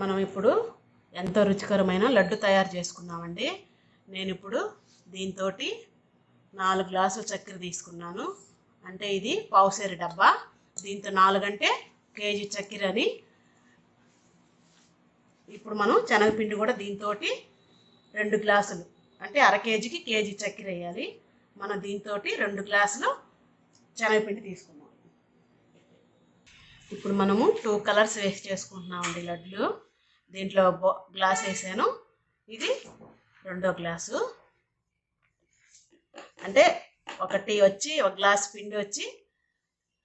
మనం ఇప్పుడు ఎంతో రుచికరమైన లడ్డు తయారు చేసుకున్నామండి. నేను ఇప్పుడు దీంతో నాలుగు గ్లాసుల చక్కెర తీసుకున్నాను. అంటే ఇది పావుసేరు డబ్బా. దీంతో నాలుగంటే కేజీ చక్కెర అని ఇప్పుడు మనం శనగపిండి కూడా దీంతో రెండు గ్లాసులు. అంటే అర కేజీకి కేజీ చక్కెర వేయాలి. మనం దీంతో రెండు గ్లాసులు శనగపిండి తీసుకున్నాం ఇప్పుడు మనము టూ కలర్స్ వేసి చేసుకుంటున్నామండి లడ్లు. దీంట్లో బో- గ్లాస్ వేసాను. ఇది రెండో గ్లాసు. అంటే ఒకటి వచ్చి ఒక గ్లాస్ పిండి వచ్చి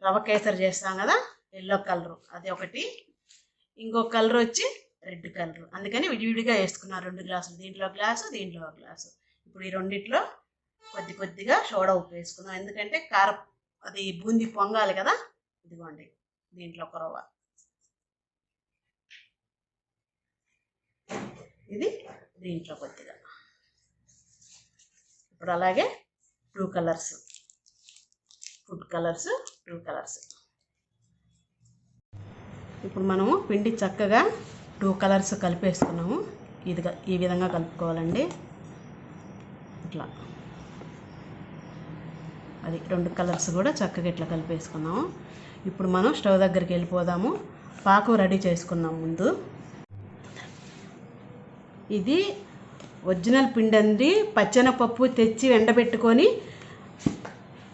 రవ కేసరి చేస్తాం కదా ఎల్లో కలరు. అది ఒకటి. ఇంకో కలర్ వచ్చి రెడ్ కలర్. అందుకని విడివిడిగా వేసుకున్నాను రెండు గ్లాసులు. దీంట్లో గ్లాసు దీంట్లో ఒక గ్లాసు. ఇప్పుడు ఈ రెండిట్లో కొద్ది కొద్దిగా సోడా ఉప్పు వేసుకుందాం. ఎందుకంటే కార అది బూంది పొంగాలి కదా? ఇదిగోండి దీంట్లో ఒక రవ్వ. ఇది దీంట్లో కొద్దిగా. ఇప్పుడు అలాగే two colours. Food colours two colours. ఇప్పుడు మనము పిండి చక్కగా టూ కలర్స్ కలిపేసుకున్నాము. ఇదిగా ఈ విధంగా కలుపుకోవాలండి. ఇట్లా. అది రెండు కలర్స్ కూడా చక్కగా ఇట్లా కలిపేసుకున్నాము. ఇప్పుడు మనం స్టవ్ దగ్గరికి వెళ్ళిపోదాము. పాకం రెడీ చేసుకున్నాం ముందు. ఇది ఒరిజినల్ పిండి అండి. పచ్చెనపప్పు తెచ్చి ఎండబెట్టుకొని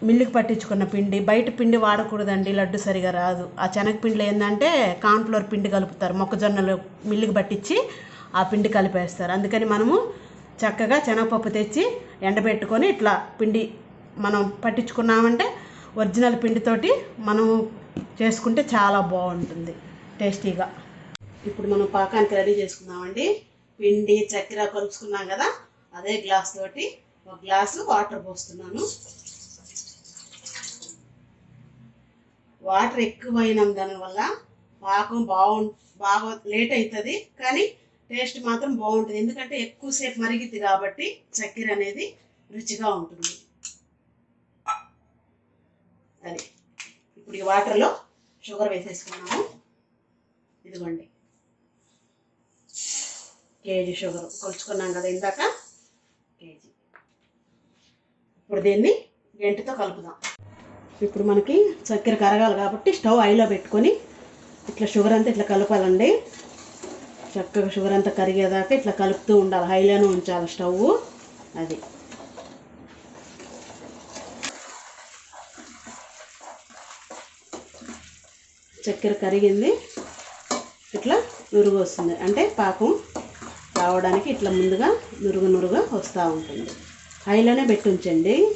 మిల్లుకి పట్టించుకున్న పిండి. బయట పిండి వాడకూడదండి లడ్డు సరిగా రాదు. ఆ శనగపిండిలో ఏంటంటే కార్న్ఫ్లోర్ పిండి కలుపుతారు. మొక్కజొన్నలు మిల్లుకి పట్టించి ఆ పిండి కలిపేస్తారు. అందుకని మనము చక్కగా శనగపప్పు తెచ్చి ఎండబెట్టుకొని ఇట్లా పిండి మనం పట్టించుకున్నామంటే ఒరిజినల్ పిండితోటి మనం చేసుకుంటే చాలా బాగుంటుంది టేస్టీగా. ఇప్పుడు మనం పాకానికి రెడీ చేసుకుందామండి. పిండి చక్కెర కలుపుకున్నాం కదా అదే గ్లాస్ తోటి ఒక గ్లాసు వాటర్ పోస్తున్నాను. వాటర్ ఎక్కువైన దానివల్ల పాకం బాగు బాగా లేట్ అవుతుంది కానీ టేస్ట్ మాత్రం బాగుంటుంది. ఎందుకంటే ఎక్కువసేపు మరిగిద్ది కాబట్టి చక్కెర అనేది రుచిగా ఉంటుంది. అది ఇప్పుడు ఈ వాటర్లో షుగర్ వేసేసుకున్నాము. ఇదిగోండి. కేజీ షుగర్ కొలుచుకున్నాం కదా ఇందాక. కేజీ. ఇప్పుడు దీన్ని గంటితో కలుపుదాం. ఇప్పుడు మనకి చక్కెర కరగాలి కాబట్టి స్టవ్ ఐలో పెట్టుకొని ఇట్లా షుగర్ అంతా ఇట్లా కలపాలండి. చక్కగా షుగర్ అంతా కరిగేదాకా ఇట్లా కలుపుతూ ఉండాలి. హైలోనే ఉంచాలి స్టవ్ అది. చక్కెర కరిగింది. ఇట్లా నురుగు వస్తుంది. అంటే పాకం రావడానికి ఇట్లా ముందుగా నురుగు నురుగా వస్తూ ఉంటుంది. హైలోనే పెట్టి ఉంచండి.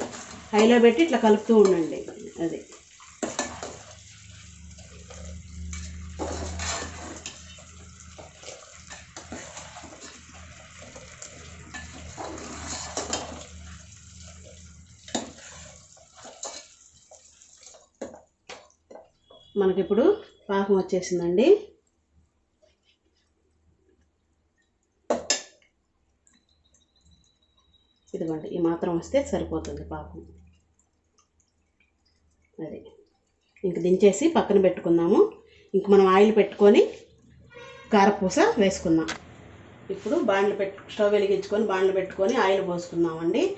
హైలో పెట్టి ఇట్లా కలుపుతూ ఉండండి. అది. మనకిప్పుడు పాకం వచ్చేసిందండి. ఇదిగోండి ఈ మాత్రం వస్తే సరిపోతుంది పాకం. అది. ఇంక దించేసి పక్కన పెట్టుకుందాము. ఇంక మనం ఆయిల్ పెట్టుకొని కారపూస వేసుకుందాం. ఇప్పుడు బాండ్లు పెట్టు స్టవ్ వెలిగించుకొని బాండ్లు పెట్టుకొని ఆయిల్ పోసుకుందామండి.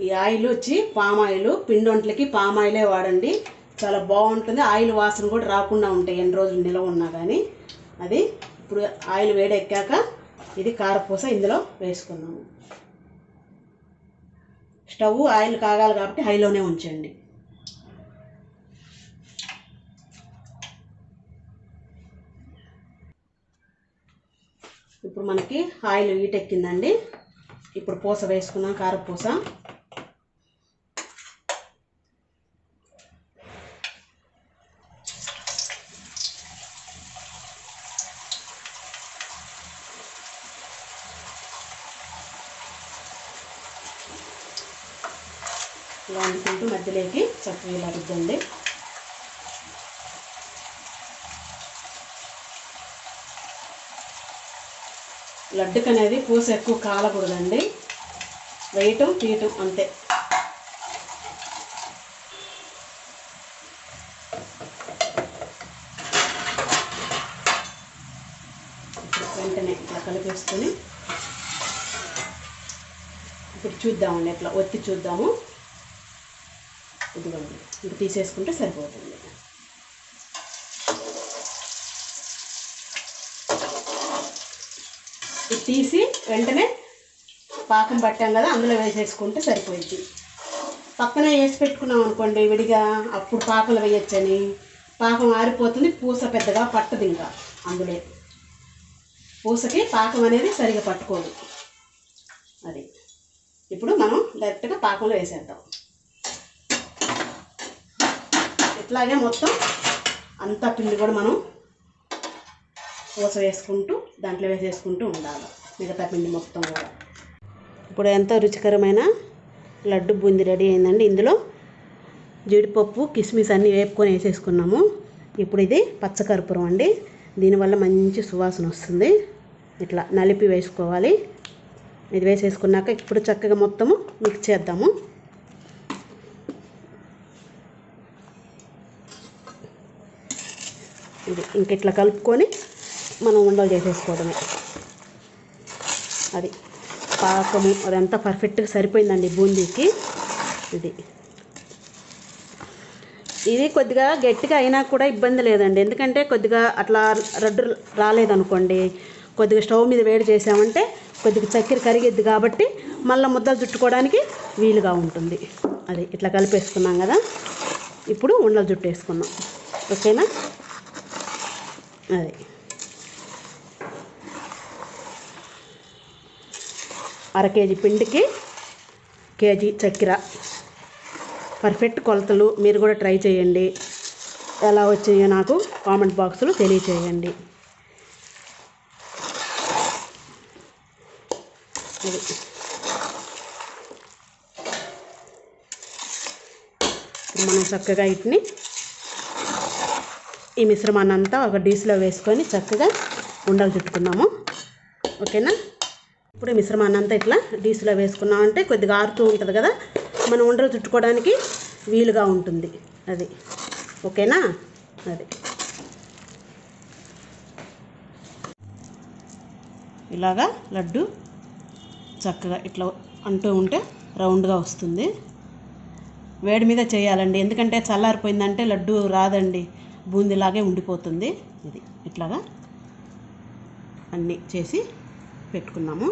ఈ ఆయిల్ వచ్చి పామ్ ఆయిల్ పిండి వంటలకి పామ్ ఆయిలే వాడండి. చాలా బాగుంటుంది. ఆయిల్ వాసన కూడా రాకుండా ఉంటాయి. ఎన్ని రోజులు నిలవ ఉన్నా కానీ అది ఇప్పుడు ఆయిల్ వేడెక్కాక ఇది కారపూస ఇందులో వేసుకున్నాము స్టవ్ ఆయిల్ కాగాలి కాబట్టి హైలోనే ఉంచండి. ఇప్పుడు మనకి ఆయిల్ హీట్ ఎక్కిందండి. ఇప్పుడు పూస వేసుకున్నాం కారపూస. ఇలా అనుకుంటూ మధ్యలోకి చక్కగా ఇలా రుద్దండి. లడ్డుకు అనేది పూస ఎక్కువ కాలకూడదండి. వేయటం తీయటం అంతే. వెంటనే ఇట్లా కలిపేసుకొని ఇప్పుడు చూద్దామండి ఇట్లా ఒత్తి చూద్దాము. ఇదిగోండి ఇది తీసేసుకుంటే సరిపోతుంది. ఇది తీసి వెంటనే పాకం పట్టాం కదా అందులో వేసేసుకుంటే సరిపోయింది. పక్కనే వేసి పెట్టుకున్నాం అనుకోండి విడిగా అప్పుడు పాకలు వేయొచ్చని. పాకం ఆరిపోతుంది పూస పెద్దగా పట్టదు ఇంకా అందులో. పూసకి పాకం అనేది సరిగా పట్టుకోదు. అది. ఇప్పుడు మనం డైరెక్ట్గా పాకంలో వేసేద్దాం. ఇట్లాగే మొత్తం అంతా పిండి కూడా మనం పూస వేసుకుంటూ దాంట్లో వేసేసుకుంటూ ఉండాలి. మిగతా పిండి మొత్తం కూడా. ఇప్పుడు ఎంతో రుచికరమైన లడ్డు బూంది రెడీ అయిందండి. ఇందులో జీడిపప్పు కిస్మిస్ అన్నీ వేపుకొని వేసేసుకున్నాము. ఇప్పుడు ఇది పచ్చకర్పూరం అండి. దీనివల్ల మంచి సువాసన వస్తుంది. ఇట్లా నలిపి వేసుకోవాలి. ఇది వేసేసుకున్నాక ఇప్పుడు చక్కగా మొత్తము మిక్స్ చేద్దాము. ఇది ఇంక ఇట్లా కలుపుకొని మనం ఉండలు చేసేసుకోవడమే. అది పాకము అదంతా పర్ఫెక్ట్గా సరిపోయిందండి బూందీకి. ఇది ఇది కొద్దిగా గట్టిగా అయినా కూడా ఇబ్బంది లేదండి. ఎందుకంటే కొద్దిగా అట్లా రడ్డు రాలేదనుకోండి కొద్దిగా స్టవ్ మీద వేడి చేసామంటే కొద్దిగా చక్కెర కరిగిద్ది కాబట్టి మళ్ళీ ముద్దలు చుట్టుకోవడానికి వీలుగా ఉంటుంది. అది ఇట్లా కలిపేసుకున్నాం కదా. ఇప్పుడు ఉండలు జుట్టు వేసుకున్నాం ఓకేనా? అది. అర కేజీ పిండికి కేజీ చక్కెర. పర్ఫెక్ట్ కొలతలు మీరు కూడా ట్రై చేయండి. ఎలా వచ్చాయో నాకు కామెంట్ బాక్స్లో తెలియచేయండి. అది. మనం చక్కగా వీటిని ఈ మిశ్రమాన్ని అంతా ఒక డీస్లో వేసుకొని చక్కగా ఉండలు చుట్టుకున్నాము ఓకేనా? ఇప్పుడు ఈ మిశ్రమాన్ని అంతా ఇట్లా డీస్లో వేసుకున్నామంటే కొద్దిగా ఆరుతూ ఉంటుంది కదా? మనం ఉండలు చుట్టుకోవడానికి వీలుగా ఉంటుంది. అది. ఓకేనా? అది. ఇలాగా లడ్డు చక్కగా ఇట్లా అంటూ ఉంటే రౌండ్గా వస్తుంది. వేడి మీద చేయాలండి. ఎందుకంటే చల్లారిపోయిందంటే లడ్డు రాదండి. బూందీలాగే ఉండిపోతుంది. ఇది ఇట్లాగా అన్నీ చేసి పెట్టుకున్నాము.